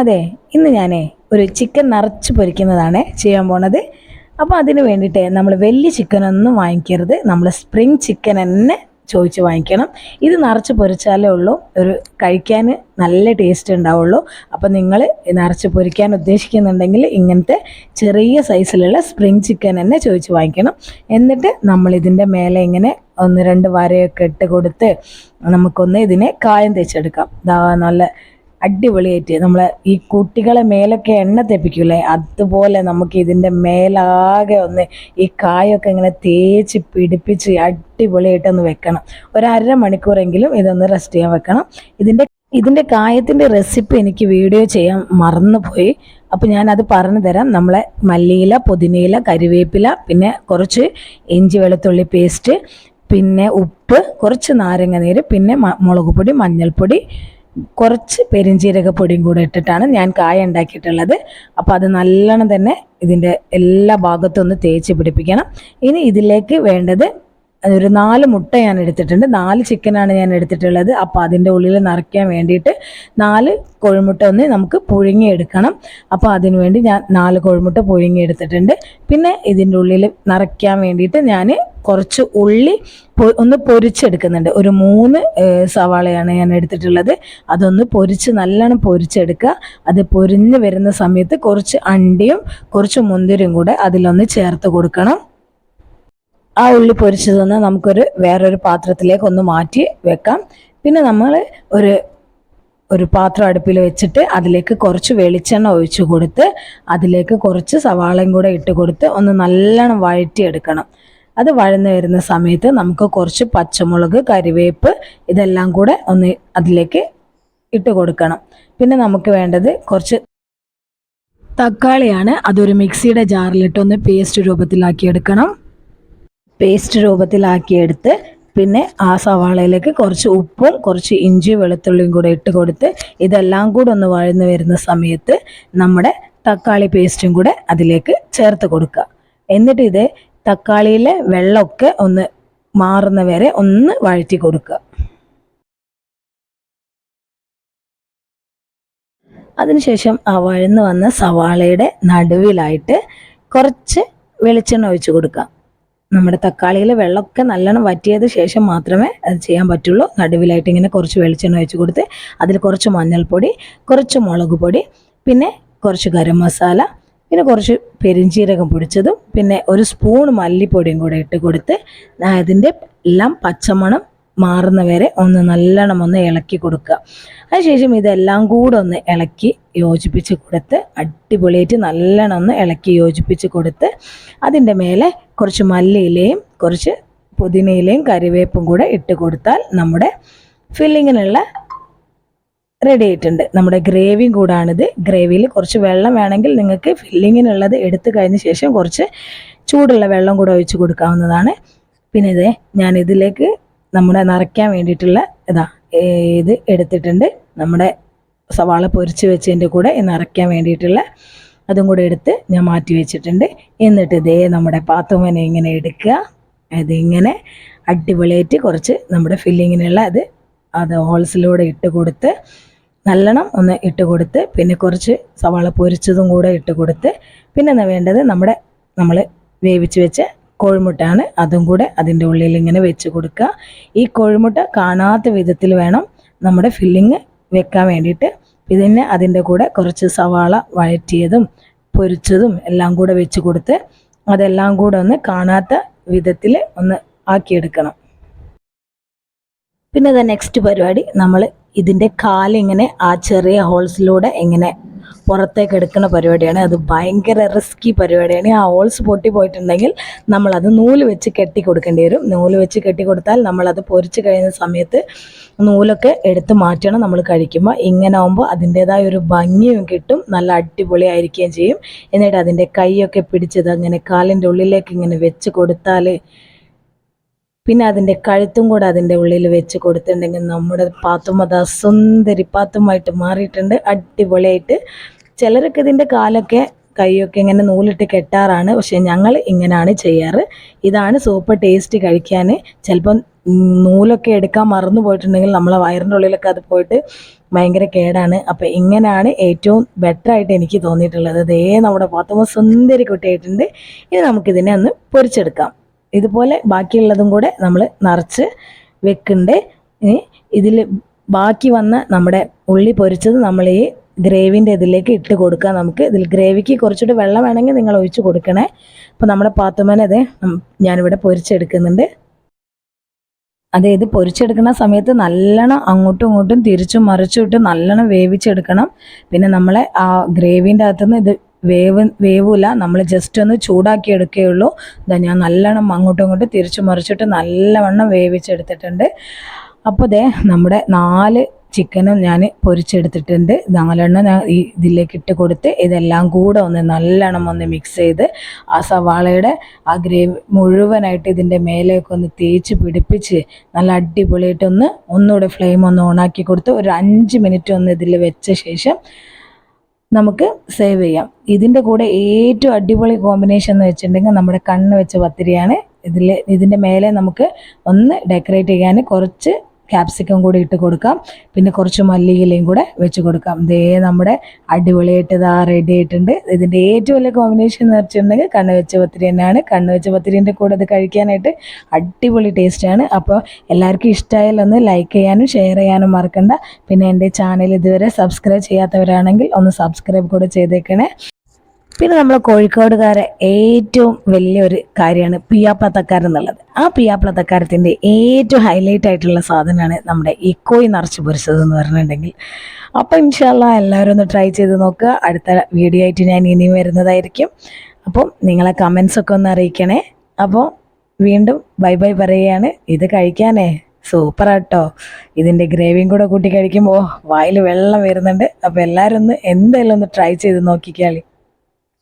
അതെ ഇന്ന് ഞാനേ ഒരു ചിക്കൻ നിറച്ച് പൊരിക്കുന്നതാണ് ചെയ്യാൻ പോണത്. അപ്പോൾ അതിന് വേണ്ടിയിട്ട് നമ്മൾ വലിയ ചിക്കനൊന്നും വാങ്ങിക്കരുത്. നമ്മൾ സ്പ്രിങ് ചിക്കൻ തന്നെ ചോദിച്ച് വാങ്ങിക്കണം. ഇത് നിറച്ച് പൊരിച്ചാലേ ഉള്ളൂ. ഒരു കഴിക്കാൻ നല്ല ടേസ്റ്റ് ഉണ്ടാവുള്ളൂ. അപ്പോൾ നിങ്ങൾ നിറച്ച് പൊരിക്കാൻ ഉദ്ദേശിക്കുന്നുണ്ടെങ്കിൽ ഇങ്ങനത്തെ ചെറിയ സൈസിലുള്ള സ്പ്രിങ് ചിക്കൻ തന്നെ ചോദിച്ച് വാങ്ങിക്കണം. എന്നിട്ട് നമ്മൾ ഇതിന്റെ മേലെ ഇങ്ങനെ ഒന്ന് രണ്ട് വരയൊക്കെ ഇട്ട് കൊടുത്ത് നമുക്കൊന്ന് ഇതിനെ കായം തേച്ചെടുക്കാം. നല്ല അടിപൊളിയായിട്ട് നമ്മളെ ഈ കുട്ടികളെ മേലൊക്കെ എണ്ണ തെപ്പിക്കൂലേ അതുപോലെ നമുക്ക് ഇതിന്റെ മേലാകെ ഒന്ന് ഈ കായൊക്കെ ഇങ്ങനെ തേച്ച് പിടിപ്പിച്ച് അടിപൊളിയായിട്ട് ഒന്ന് വെക്കണം. ഒരു അര മണിക്കൂറെങ്കിലും ഇതൊന്ന് റെസ്റ്റ് ചെയ്യാൻ വെക്കണം. ഇതിന്റെ ഇതിന്റെ കായത്തിന്റെ റെസിപ്പി എനിക്ക് വീഡിയോ ചെയ്യാൻ മറന്നുപോയി. അപ്പോൾ ഞാനത് പറഞ്ഞു തരാം. നമ്മളെ മല്ലിയില പുതിനയില കരിവേപ്പില പിന്നെ കുറച്ച് ഇഞ്ചി വെളുത്തുള്ളി പേസ്റ്റ് പിന്നെ ഉപ്പ് കുറച്ച് നാരങ്ങ നീര് പിന്നെ മുളക് പൊടി മഞ്ഞൾപ്പൊടി കുറച്ച് പെരിഞ്ജീരകപ്പൊടിയും കൂടെ ഇട്ടിട്ടാണ് ഞാൻ കായ ഉണ്ടാക്കിയിട്ടുള്ളത്. അപ്പോൾ അത് നല്ലോണം തന്നെ ഇതിന്റെ എല്ലാ ഭാഗത്തും ഒന്ന് തേച്ച് പിടിപ്പിക്കണം. ഇനി ഇതിലേക്ക് വേണ്ടത് ഒരു നാല് മുട്ട ഞാൻ എടുത്തിട്ടുണ്ട്. നാല് ചിക്കനാണ് ഞാൻ എടുത്തിട്ടുള്ളത്. അപ്പോൾ അതിന്റെ ഉള്ളിൽ നിറയ്ക്കാൻ വേണ്ടിയിട്ട് നാല് കോഴിമുട്ട ഒന്ന് നമുക്ക് പുഴുങ്ങിയെടുക്കണം. അപ്പോൾ അതിന് വേണ്ടി ഞാൻ നാല് കോഴിമുട്ട പുഴുങ്ങിയെടുത്തിട്ടുണ്ട്. പിന്നെ ഇതിന്റെ ഉള്ളിൽ നിറയ്ക്കാൻ വേണ്ടിയിട്ട് ഞാൻ കുറച്ച് ഉള്ളി ഒന്ന് പൊരിച്ചെടുക്കുന്നുണ്ട്. ഒരു മൂന്ന് സവാളയാണ് ഞാൻ എടുത്തിട്ടുള്ളത്. അതൊന്ന് പൊരിച്ച് നല്ലോണം പൊരിച്ചെടുക്കുക. അത് പൊരിഞ്ഞ് വരുന്ന സമയത്ത് കുറച്ച് അണ്ടിയും കുറച്ച് മുന്തിരിയും കൂടെ അതിലൊന്ന് ചേർത്ത് കൊടുക്കണം. ആ ഉള്ളി പൊരിച്ചതൊന്ന് നമുക്കൊരു വേറൊരു പാത്രത്തിലേക്ക് ഒന്ന് മാറ്റി വെക്കാം. പിന്നെ നമ്മൾ ഒരു ഒരു പാത്രം അടുപ്പിൽ വെച്ചിട്ട് അതിലേക്ക് കുറച്ച് വെളിച്ചെണ്ണ ഒഴിച്ചു കൊടുത്ത് അതിലേക്ക് കുറച്ച് സവാളയും കൂടെ ഇട്ട് കൊടുത്ത് ഒന്ന് നല്ലോണം വഴറ്റിയെടുക്കണം. അത് വഴന്ന് വരുന്ന സമയത്ത് നമുക്ക് കുറച്ച് പച്ചമുളക് കരിവേപ്പ് ഇതെല്ലാം കൂടെ ഒന്ന് അതിലേക്ക് ഇട്ട് കൊടുക്കണം. പിന്നെ നമുക്ക് വേണ്ടത് കുറച്ച് തക്കാളിയാണ്. അതൊരു മിക്സിയുടെ ജാറിലിട്ടൊന്ന് പേസ്റ്റ് രൂപത്തിലാക്കി എടുക്കണം പേസ്റ്റ് രൂപത്തിലാക്കിയെടുത്ത് പിന്നെ ആ സവാളയിലേക്ക് കുറച്ച് ഉപ്പും കുറച്ച് ഇഞ്ചി വെളുത്തുള്ളിയും കൂടെ ഇട്ട് കൊടുത്ത് ഇതെല്ലാം കൂടെ ഒന്ന് വഴന്നു വരുന്ന സമയത്ത് നമ്മുടെ തക്കാളി പേസ്റ്റും കൂടെ അതിലേക്ക് ചേർത്ത് കൊടുക്കുക. എന്നിട്ട് ഇത് തക്കാളിയിലെ വെള്ളമൊക്കെ ഒന്ന് മാറുന്ന വരെ ഒന്ന് വഴറ്റി കൊടുക്കുക. അതിനുശേഷം ആ വഴന്ന് വന്ന സവാളയുടെ നടുവിലായിട്ട് കുറച്ച് വെളിച്ചെണ്ണ ഒഴിച്ച് കൊടുക്കാം നമ്മുടെ തക്കാളിയിൽ വെള്ളമൊക്കെ നല്ലോണം വറ്റിയത് ശേഷം മാത്രമേ അത് ചെയ്യാൻ പറ്റുള്ളൂ. നടുവിലായിട്ട് ഇങ്ങനെ കുറച്ച് വെളിച്ചെണ്ണ ഒഴിച്ച് കൊടുത്ത് അതിൽ കുറച്ച് മഞ്ഞൾപ്പൊടി കുറച്ച് മുളക് പൊടി പിന്നെ കുറച്ച് ഗരം മസാല പിന്നെ കുറച്ച് പെരിഞ്ചീരകം പൊടിച്ചതും പിന്നെ ഒരു സ്പൂൺ മല്ലിപ്പൊടിയും കൂടെ ഇട്ട് കൊടുത്ത് അതിന്റെ എല്ലാം പച്ചമണം മാറുന്ന വരെ ഒന്ന് നല്ലോണം ഒന്ന് ഇളക്കി കൊടുക്കുക. അതിനുശേഷം ഇതെല്ലാം കൂടെ ഒന്ന് ഇളക്കി യോജിപ്പിച്ച് കൊടുത്ത് അടിപൊളിയായിട്ട് നല്ലോണം ഒന്ന് ഇളക്കി യോജിപ്പിച്ച് കൊടുത്ത് അതിന്റെ മേലെ കുറച്ച് മല്ലിയിലയും കുറച്ച് പുതിനയിലയും കറിവേപ്പും കൂടെ ഇട്ട് കൊടുത്താൽ നമ്മുടെ ഫില്ലിങ്ങിനുള്ള റെഡി ആയിട്ടുണ്ട്. നമ്മുടെ ഗ്രേവിയും കൂടാണിത്. ഗ്രേവിയിൽ കുറച്ച് വെള്ളം വേണമെങ്കിൽ നിങ്ങൾക്ക് ഫില്ലിങ്ങിനുള്ളത് എടുത്തു കഴിഞ്ഞ ശേഷം കുറച്ച് ചൂടുള്ള വെള്ളം കൂടെ ഒഴിച്ച് കൊടുക്കാവുന്നതാണ്. പിന്നെ ഇതേ ഞാൻ ഇതിലേക്ക് നമ്മുടെ നിറയ്ക്കാൻ വേണ്ടിയിട്ടുള്ള ഇതാ ഇത് എടുത്തിട്ടുണ്ട്. നമ്മുടെ സവാള പൊരിച്ച് വെച്ചതിന്റെ കൂടെ നിറയ്ക്കാൻ വേണ്ടിയിട്ടുള്ള അതും കൂടെ എടുത്ത് ഞാൻ മാറ്റി വെച്ചിട്ടുണ്ട്. എന്നിട്ട് ഇതേ നമ്മുടെ പാത്തുമനെ ഇങ്ങനെ എടുക്കുക. ഇതിങ്ങനെ അടിപൊളിയായിട്ട് കുറച്ച് നമ്മുടെ ഫില്ലിങ്ങിനുള്ള അത് അത് ഹോൾസിലൂടെ ഇട്ട് കൊടുത്ത് നല്ലോണം ഒന്ന് ഇട്ട് കൊടുത്ത് പിന്നെ കുറച്ച് സവാള പൊരിച്ചതും കൂടെ ഇട്ട് കൊടുത്ത് പിന്നെ വേണ്ടത് നമ്മുടെ നമ്മൾ വേവിച്ച് വെച്ച കോഴിമുട്ടാണ് അതും കൂടെ അതിന്റെ ഉള്ളിൽ ഇങ്ങനെ വെച്ച് കൊടുക്കുക. ഈ കോഴിമുട്ട കാണാത്ത വിധത്തിൽ വേണം നമ്മുടെ ഫില്ലിങ് വെക്കാൻ വേണ്ടിയിട്ട്. ഇതിന് അതിന്റെ കൂടെ കുറച്ച് സവാള വഴറ്റിയതും പൊരിച്ചതും എല്ലാം കൂടെ വെച്ച് കൊടുത്ത് അതെല്ലാം കൂടെ ഒന്ന് കാണാത്ത വിധത്തിൽ ഒന്ന് ആക്കിയെടുക്കണം. പിന്നെ ദ നെക്സ്റ്റ് പരിപാടി നമ്മൾ ഇതിന്റെ കാലിങ്ങനെ ആ ചെറിയ ഹോൾസിലൂടെ ഇങ്ങനെ പുറത്തേക്ക് എടുക്കുന്ന പരിപാടിയാണ്. അത് ഭയങ്കര റിസ്കി പരിപാടിയാണ്. ആ ഹോൾസ് പൊട്ടി പോയിട്ടുണ്ടെങ്കിൽ നമ്മളത് നൂൽ വെച്ച് കെട്ടി കൊടുക്കേണ്ടി വരും. നൂൽ വെച്ച് കെട്ടി കൊടുത്താൽ നമ്മളത് പൊരിച്ച് കഴിയുന്ന സമയത്ത് നൂലൊക്കെ എടുത്ത് മാറ്റണം നമ്മൾ കഴിക്കുമ്പോൾ. ഇങ്ങനെ ആകുമ്പോൾ അതിന്റേതായ ഒരു ഭംഗിയും കിട്ടും. നല്ല അടിപൊളിയായിരിക്കുകയും ചെയ്യും. എന്നിട്ട് അതിന്റെ കൈയൊക്കെ പിടിച്ചത് അങ്ങനെ കാലിന്റെ ഉള്ളിലേക്ക് ഇങ്ങനെ വെച്ച് കൊടുത്താൽ പിന്നെ അതിന്റെ കഴുത്തും കൂടെ അതിന്റെ ഉള്ളിൽ വെച്ച് കൊടുത്തിട്ടുണ്ടെങ്കിൽ നമ്മുടെ പാത്തുമത സുന്ദരി പാത്തുമായിട്ട് മാറിയിട്ടുണ്ട്. അടിപൊളിയായിട്ട് ചിലരൊക്കെ ഇതിന്റെ കാലൊക്കെ കൈയൊക്കെ ഇങ്ങനെ നൂലിട്ട് കെട്ടാറാണ്. പക്ഷേ ഞങ്ങൾ ഇങ്ങനെയാണ് ചെയ്യാറ്. ഇതാണ് സൂപ്പർ ടേസ്റ്റ് കഴിക്കാൻ. ചിലപ്പം നൂലൊക്കെ എടുക്കാൻ മറന്നു പോയിട്ടുണ്ടെങ്കിൽ നമ്മളെ വയറിന്റെ ഉള്ളിലൊക്കെ അത് പോയിട്ട് ഭയങ്കര കേടാണ്. അപ്പോൾ ഇങ്ങനെയാണ് ഏറ്റവും ബെറ്റർ ആയിട്ട് എനിക്ക് തോന്നിയിട്ടുള്ളത്. ദേ നമ്മുടെ പാത്തുമ്മ സുന്ദരി കുട്ടിയായിട്ടുണ്ട്. ഇനി നമുക്കിതിനെ ഒന്ന് പൊരിച്ചെടുക്കാം. ഇതുപോലെ ബാക്കിയുള്ളതും കൂടെ നമ്മൾ നിറച്ച് വെക്കുന്നുണ്ട് ഇനി ഇതിൽ ബാക്കി വന്ന നമ്മുടെ ഉള്ളി പൊരിച്ചത് നമ്മൾ ഈ ഗ്രേവിന്റെ ഇതിലേക്ക് ഇട്ട് കൊടുക്കുക നമുക്ക്. ഇതിൽ ഗ്രേവിക്ക് കുറച്ചുകൂടി വെള്ളം വേണമെങ്കിൽ നിങ്ങൾ ഒഴിച്ച് കൊടുക്കണേ. അപ്പോൾ നമ്മുടെ പാത്തുമ്മനെ ഞാനിവിടെ പൊരിച്ചെടുക്കുന്നുണ്ട്. അതെ ഇത് പൊരിച്ചെടുക്കുന്ന സമയത്ത് നല്ലോണം അങ്ങോട്ടും ഇങ്ങോട്ടും തിരിച്ചും മറിച്ചും ഇട്ട് നല്ലോണം വേവിച്ചെടുക്കണം. പിന്നെ നമ്മളെ ആ ഗ്രേവിന്റെ അകത്തുനിന്ന് ഇത് വേവ് വേവില്ല നമ്മൾ ജസ്റ്റ് ഒന്ന് ചൂടാക്കി എടുക്കുകയുള്ളൂ. ഇതാ ഞാൻ നല്ലോണം അങ്ങോട്ടും ഇങ്ങോട്ടും തിരിച്ചു മറിച്ചിട്ട് നല്ലവണ്ണം വേവിച്ചെടുത്തിട്ടുണ്ട്. അപ്പോൾ ദേ നമ്മുടെ നാല് ചിക്കനും ഞാൻ പൊരിച്ചെടുത്തിട്ടുണ്ട്. നാലെണ്ണം ഞാൻ ഈ ഇതിലേക്ക് ഇട്ട് കൊടുത്ത് ഇതെല്ലാം കൂടെ ഒന്ന് നല്ലോണം ഒന്ന് മിക്സ് ചെയ്ത് ആ സവാളയുടെ ആ ഗ്രേവി മുഴുവനായിട്ട് ഇതിന്റെ മേലേക്ക് ഒന്ന് തേച്ച് പിടിപ്പിച്ച് നല്ല അടിപൊളിയായിട്ടൊന്ന് ഒന്നുകൂടെ ഫ്ലെയിം ഒന്ന് ഓണാക്കി കൊടുത്ത് ഒരു അഞ്ച് മിനിറ്റ് ഒന്ന് ഇതിൽ വെച്ച ശേഷം നമുക്ക് സേവ് ചെയ്യാം. ഇതിന്റെ കൂടെ ഏറ്റവും അടിപൊളി കോമ്പിനേഷൻ എന്ന് വെച്ചിട്ടുണ്ടെങ്കിൽ നമ്മുടെ കണ്ണ് വെച്ച പത്തിരിയാണ്. ഇതിൽ ഇതിന്റെ മേലെ നമുക്ക് ഒന്ന് ഡെക്കറേറ്റ് ചെയ്യാൻ കുറച്ച് ക്യാപ്സിക്കം കൂടി ഇട്ട് കൊടുക്കാം. പിന്നെ കുറച്ച് മല്ലിയിലയും കൂടെ വെച്ച് കൊടുക്കാം. ഇതേ നമ്മുടെ അടിപൊളിയായിട്ട് ഇതാ റെഡി ആയിട്ടുണ്ട്. ഇതിന്റെ ഏറ്റവും വലിയ കോമ്പിനേഷൻ എന്ന് വെച്ചിട്ടുണ്ടെങ്കിൽ കണ്ണ് വെച്ച പത്തിരി തന്നെയാണ്. കണ്ണ് വെച്ച പത്തിരിന്റെ കൂടെ ഇത് കഴിക്കാനായിട്ട് അടിപൊളി ടേസ്റ്റാണ് അപ്പോൾ എല്ലാവർക്കും ഇഷ്ടമായാലൊന്ന് ലൈക്ക് ചെയ്യാനും ഷെയർ ചെയ്യാനും മറക്കണ്ട. പിന്നെ എന്റെ ചാനൽ ഇതുവരെ സബ്സ്ക്രൈബ് ചെയ്യാത്തവരാണെങ്കിൽ ഒന്ന് സബ്സ്ക്രൈബ് കൂടെ ചെയ്തേക്കണേ. പിന്നെ നമ്മൾ കോഴിക്കോടുകാരെ ഏറ്റവും വലിയൊരു കാര്യമാണ് പിയാപ്ലത്തക്കാർ എന്നുള്ളത് ആ പിയാപ്ലത്തക്കാരത്തിന്റെ ഏറ്റവും ഹൈലൈറ്റ് ആയിട്ടുള്ള സാധനമാണ് നമ്മുടെ ഇക്കോയി നിറച്ച് പൊരിച്ചത് എന്ന് പറഞ്ഞിട്ടുണ്ടെങ്കിൽ. അപ്പോൾ ഇൻഷാല്ല എല്ലാവരും ഒന്ന് ട്രൈ ചെയ്ത് നോക്കുക. അടുത്ത വീഡിയോ ആയിട്ട് ഞാൻ ഇനിയും വരുന്നതായിരിക്കും. അപ്പം നിങ്ങളെ കമൻസ് ഒക്കെ ഒന്ന് അറിയിക്കണേ. അപ്പോൾ വീണ്ടും ബൈ ബൈ പറയുകയാണ്. ഇത് കഴിക്കാനേ. സൂപ്പർ ആട്ടോ. ഇതിന്റെ ഗ്രേവിയും കൂടെ കൂട്ടി കഴിക്കുമ്പോൾ വായിൽ വെള്ളം വരുന്നുണ്ട്. അപ്പോൾ എല്ലാവരും ഒന്ന് എന്തായാലും ഒന്ന് ട്രൈ ചെയ്ത് നോക്കിക്കാളി